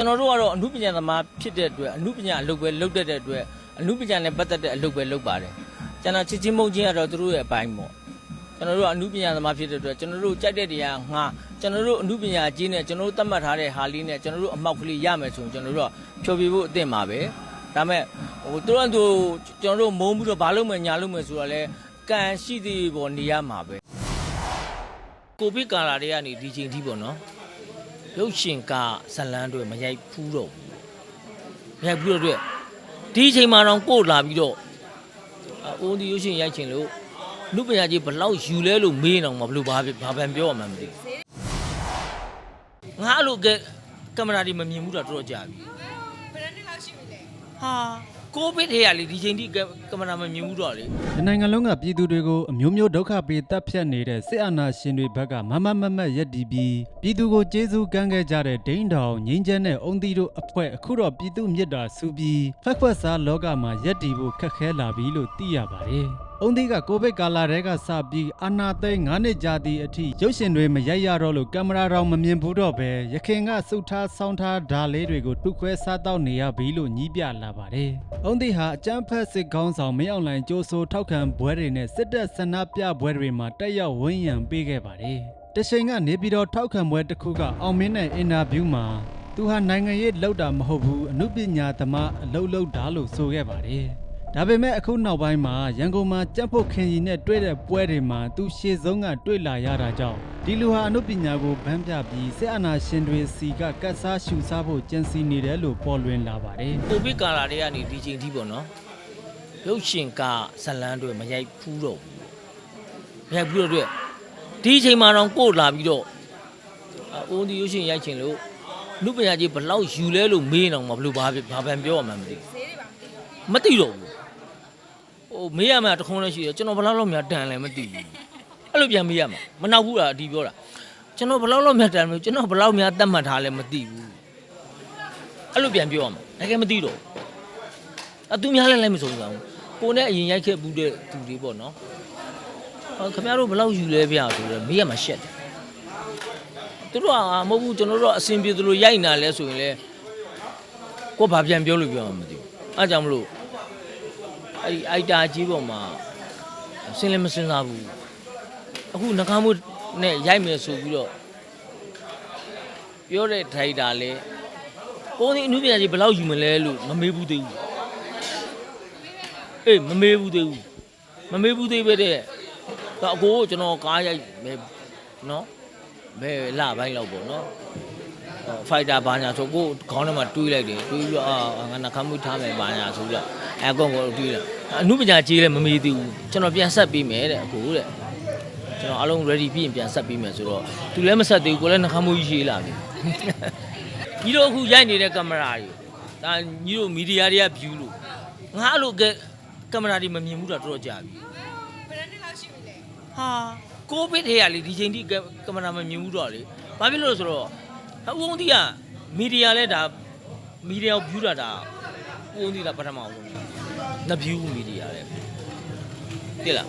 ကျွန်တော်တို့ကတော့အမှုပညာသမားဖြစ်တဲ့အတွက်အမှုပညာအလုပ်ပဲလုပ်တတ်တဲ့အတွက်အမှုပညာနဲ့ပတ်သက်တဲ့အလုပ်ပဲလုပ်ပါတယ်ကျွန်တော်ချစ်ချင်းမုန်းချင်းကတော့သူတို့ရဲ့အပိုင်းပေါ့ကျွန်တော်တို့ကအမှုပညာသမားဖြစ်တဲ့အတွက်ကျွန်တော်တို့ကြိုက်တဲ့တရားငှားကျွန်တော်တို့အမှုပညာကြီးနဲ့ကျွန်တော်တို့သတ်မှတ်ထားတဲ့ဟာလေးနဲ့ကျွန်တော်တို့အမောက်ကလေးရမယ်ဆိုရင်ကျွန်တော်တို့ကဖြောပြဖို့အသင့်ပါပဲဒါမဲ့ဟိုသူတို့ကသူကျွန်တော်တို့မုန်းပြီးတော့ဘာလုပ်မယ်ညာလုပ်မယ်ဆိုတော့လဲကံရှိသေးပေါ်နေရမှာပဲကိုဗစ်ကာလာတွေကနေဒီချိန်ထိပေါ့နော် ရုပ်ရှင်ကဇလန်းတွေမရိုက်ဖူးတော့ဘူးမရိုက်ဖူးတော့အတွက်ဒီအချိန်မှာတော့ကို့လာပြီးတော့အိုးဒီရုပ်ရှင်ရိုက်ချင်လို့လူပညာကြီးဘလောက်ယူလဲလို့မေးနေအောင်မဘလို့ဘာဘာပန်ပြောရမှန်းမသိဘူးငါအဲ့လိုကကင်မရာဒီမမြင်ဘူးတာတော်တော်ကြာပြီဘယ်နှစ်လောက်ရှိပြီလဲဟာ ကိုဗစ်ထဲရလေဒီချိန်ထိကကင်မရာမမြင်ဘူးတော့လေဒီနိုင်ငံလုံးကပြည်သူတွေကိုအမျိုးမျိုးဒုက္ခပေးတပ်ဖြတ်နေတဲ့စစ်အာဏာရှင်တွေဘက်ကမမမမတ်ရက်တီပြီးပြည်သူကိုကျေးဇူးကမ်းခဲ့ကြတဲ့ဒိန်းတောင်ငင်းချမ်းတဲ့အုံသီးတို့အဖွဲ့အခုတော့ပြည်သူမြစ်တာစူပြီးဖက်ခွက်စားလောကမှာရက်တီဖို့ခက်ခဲလာပြီလို့သိရပါတယ်။ အုံသီးကကိုဗစ်ကာလာတဲကစပြီးအာနာသိန်း9နှစ်ကြာသည့်အထိရုပ်ရှင်တွေမရိုက်ရတော့လို့ကင်မရာတောင်မမြင်ဘူးတော့ပဲရခင်ကစုထားဆောင်းထားဓာလေးတွေကိုထုခွဲစားတော့နေရပြီလို့ညည်းပြလာပါတယ်။အုံသီးဟာအကြမ်းဖက်စစ်ကောင်းဆောင်မင်းအောင်လှိုင်ကြိုးဆိုထောက်ခံဘွဲတွေနဲ့စစ်တပ်ဆန္ဒပြဘွဲတွေမှာတက်ရောက်ဝန်းရံပေးခဲ့ပါတယ်။တချိန်ကနေပြည်တော်ထောက်ခံဘွဲတစ်ခုကအောင်မင်းနဲ့အင်တာဗျူးမှာသူဟာနိုင်ငံရေးလောက်တာမဟုတ်ဘူးအမှုပညာသမားအလုပ်လုပ်တာလို့ဆိုခဲ့ပါတယ်။ ဒါပေမဲ့အခုနောက်ပိုင်းမှာရန်ကုန်မှာကြက်ဖို့ခင်ကြီးနဲ့တွေ့တဲ့ပွဲတွေမှာသူရှေ့ဆုံးကတွေ့လာရတာကြောင့်ဒီလူဟာအမှုပညာကိုဗန်းပြပြီးစစ်အာဏာရှင်တွေစီကကတ်စားရှူစားဖို့ကြံစီနေတယ်လို့ပေါ်လွင်လာပါတယ်။ကိုဗစ်ကာလာတွေကနေဒီချိန်ထိပေါ့နော်ရုပ်ရှင်ကဇလန်းတွေမရိုက်ဖူးတော့ဘူးမရိုက်ဖူးတော့အတွက်ဒီအချိန်မှာတော့ကို့လာပြီးတော့အိုးဒီရုပ်ရှင်ရိုက်ချင်လို့လူပညာကြီးဘလောက်ယူလဲလို့မေးနေအောင်မဘလို့ဘာဘာပန်ပြောရမှန်းမသိဘူးဈေးတွေပါမသိဘူးမသိတော့ဘူးဟို မေးရမှာတခုံးလည်းရှိတယ်ကျွန်တော်ဘလောက်လောက်များတန်လဲမသိဘူးအဲ့လိုပြန်မေးရမှာမနောက်ဘူးလားအဒီပြောတာကျွန်တော်ဘလောက်လောက်များတန်လဲကျွန်တော်ဘလောက်များတတ်မှတ်ထားလဲမသိဘူးအဲ့လိုပြန်ပြောရမှာတကယ်မသိတော့ဘူးအသူများလည်းလည်းမဆုံးဘူးကိုနဲ့အရင်ရိုက်ခဲ့ဘူးတဲ့သူတွေပေါ့နော်ဟောခင်ဗျားတို့ဘလောက်ယူလဲဗျာဆိုတော့မေးရမှာရှက်တယ်သူတို့ကမဟုတ်ဘူးကျွန်တော်တို့ကအဆင်ပြေသလိုရိုက်နေလဲဆိုရင်လေကိုဘာပြန်ပြောလို့ပြောမှမသိဘူးအဲဒါကြောင့်မလို့ အဲ့ဒီအိုက်တာကြီးပေါ်မှာစင်လည်းမစင်စားဘူးအခုနှကားမှုနဲ့ရိုက်မယ်ဆိုပြီးတော့ပြောတဲ့ဒရိုက်တာလဲကိုယ်ဒီအနုပညာကြီးဘယ်လောက်ယူမလဲလို့မမေးဘူးသေးဘူးအေးမမေးဘူးသေးဘူးမမေးဘူးသေးပဲတဲ့ဒါအကိုကကျွန်တော်ကားရိုက်မယ်နော်ဘယ်လပိုင်းလောက်ပေါ့နော် ဖိုက်တာဘာညာဆိုကိုခေါင်းထဲမှာတွေးလိုက်တယ်တွေးပြီးတော့အာငါနှခမ်းမှုထားမယ်ဘာညာဆိုပြီးတော့အဲကောင်ကိုတွေးတယ်အနုပညာကြီးလည်းမမေးသေးဘူးကျွန်တော်ပြန်ဆက်ပေးမယ်တဲ့အကိုတဲ့ကျွန်တော်အလုံး ready ပြီးရင်ပြန်ဆက်ပေးမယ်ဆိုတော့သူလည်းမဆက်သေးဘူးကိုလည်းနှခမ်းမှုကြီးရေးလာပြီညီတို့အခုရိုက်နေတဲ့ကင်မရာတွေဒါညီတို့မီဒီယာတွေက view လို့ငါအဲ့လိုကကင်မရာတွေမမြင်ဘူးတော့တော်တော်ကြာပြီဘယ်နှစ်လောက်ရှိပြီလဲဟာကိုဗစ်ထဲရလေဒီချိန်ထိကကင်မရာမမြင်ဘူးတော့လေဘာဖြစ်လို့လဲဆိုတော့ အုံတီကမီဒီယာလဲဒါမီဒီယာကို view တာဒါအုံတီကပထမအောင်ဆုံးန view မီဒီယာလဲတိလား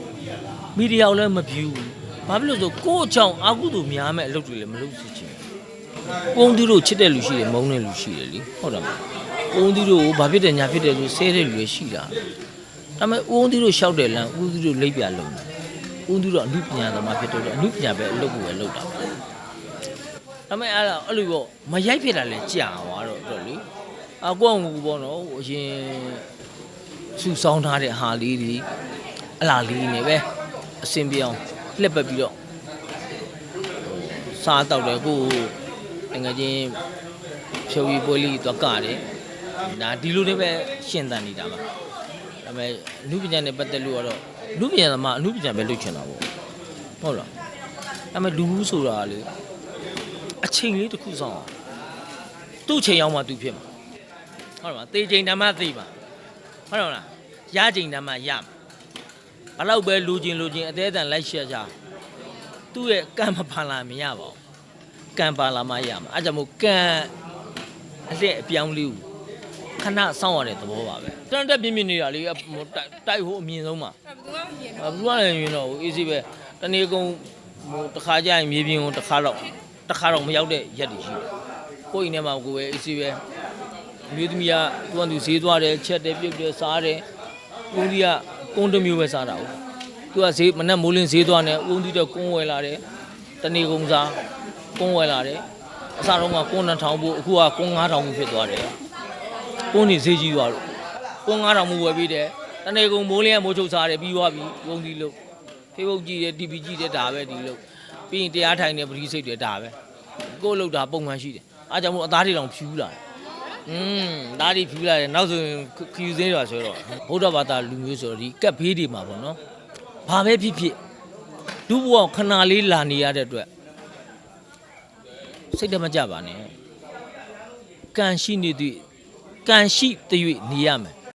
မီဒီယာကိုလည်းမ view ဘူးဘာဖြစ်လို့လဲဆိုကိုယ့်အချောင်းအာကုသူများမဲ့အလုပ်တွေလည်းမလုပ်စီချင်ဘူးအုံတီတို့ချစ်တဲ့လူရှိတယ်မုန်းတဲ့လူရှိတယ်လीဟုတ်တယ်မလားအုံတီတို့ကိုဘာဖြစ်တယ်ညာဖြစ်တယ်ဆိုဆဲတဲ့လူတွေရှိတာဒါပေမဲ့အုံတီတို့ရှောက်တယ်လမ်းအုံတီတို့လိပ်ပြလုံးတယ်ဦးသူတော့အမှုပညာသမားဖြစ်တော့တယ်အမှုပညာပဲအလုပ်ကိုပဲလုပ်တာပေါ့ ဒါပေမဲ့အဲ့ဒါအဲ့လိုပေါ့မရိုက်ဖြစ်တာလဲကြာသွားတော့တော့လေအကွအောင်ကူပေါ့နော်ဟိုအရင်စူဆောင်းထားတဲ့ဟာလေးတွေအလားလေးနေပဲအစင်ပြောင်းလှက်ပက်ပြီးတော့စားတော့တယ်ကိုငွေချင်းဖြုတ်ပြီးပွဲလေးသွားကတယ်ဒါဒီလိုတွေပဲရှင်းတန်နေတာပါဒါပေမဲ့အနုပညာနဲ့ပတ်သက်လို့ကတော့အနုပညာသမားအနုပညာပဲလုပ်ချင်တာပေါ့ဟုတ်လားဒါပေမဲ့လူဘူးဆိုတာကလေအ ချိန်လေးတစ်ခုဆောင်အောင်သူ့ချိန်ရောက်မှသူဖြစ်မှာဟုတ်လားသေချိန်ဓမ္မသိမှာဟုတ်တယ်မလားရချိန်ဓမ္မရမှာဘလောက်ပဲလူချင်းလူချင်းအသေးအတန်လိုက်ရှက်ကြသူ့ရဲ့ကံမပါလာမရပါဘူးကံပါလာမှရမှာအဲကြောင့်မို့ကံအလက်အပြောင်းလေးကိုခဏစောင့်ရတဲ့သဘောပါပဲတန်တက်ပြင်းပြင်းနေတာလေဟိုတိုက်တိုက်ဟိုအမြင်ဆုံးမှာအဲ့ဘယ်သူမှမမြင်အတော့ဘလူကလည်းမြင်တော့အေးစီပဲတနေ့ကုန်ဟိုတစ်ခါကြရင်မြေပြင်ကိုတစ်ခါတော့ တစ်ခါတော့မရောက်တဲ့ရက်တွေရှိတယ်ကိုယ့်အိမ်ထဲမှာကိုယ်ပဲအေးစီပဲအမျိုးသမီးကသူကသူဈေးသွားတယ်ချက်တယ်ပြုတ်တယ်စားတယ်ဦးဒီကကုန်းတစ်မျိုးပဲစားတာဟုတ်သူကဈေးမနဲ့မိုးလင်းဈေးသွားနေဦးဒီတော့ကုန်းဝယ်လာတယ်တနေကုန်စားကုန်းဝယ်လာတယ်အစားတော့ကကုန်း2000ဘူးအခုကကုန်း9000ဘူးဖြစ်သွားတယ်ကုန်းနေဈေးကြီးသွားလို့ကုန်း9000ဘူးဝယ်ပြီးတယ်တနေကုန်မိုးလင်းကမိုးချုပ်စားတယ်ပြီးသွားပြီကုန်းဒီလို့ Facebook ကြည့်တယ် TV ကြည့်တယ်ဒါပဲဒီလို့ ပြီးရင်တရားထိုင်တယ်ပရိစိတ်တယ်ဒါပဲကိုယ်လောက်တာပုံမှန်ရှိတယ်အားကြောင့်မို့အသားတွေတောင်ဖြူလာတယ်อืมဒါတွေဖြူလာတယ်နောက်ဆိုရင်ခယူသေးတယ်ဆိုတော့ဗုဒ္ဓဘာသာလူမျိုးဆိုတော့ဒီကက်ဘေးတွေမှာပေါ့နော်ဘာပဲဖြစ်ဖြစ်ဒုဘဝခဏလေးလာနေရတဲ့အတွက်စိတ်တမကြပါနဲ့ကံရှိနေသည့်ကံရှိတ၍နေရမယ်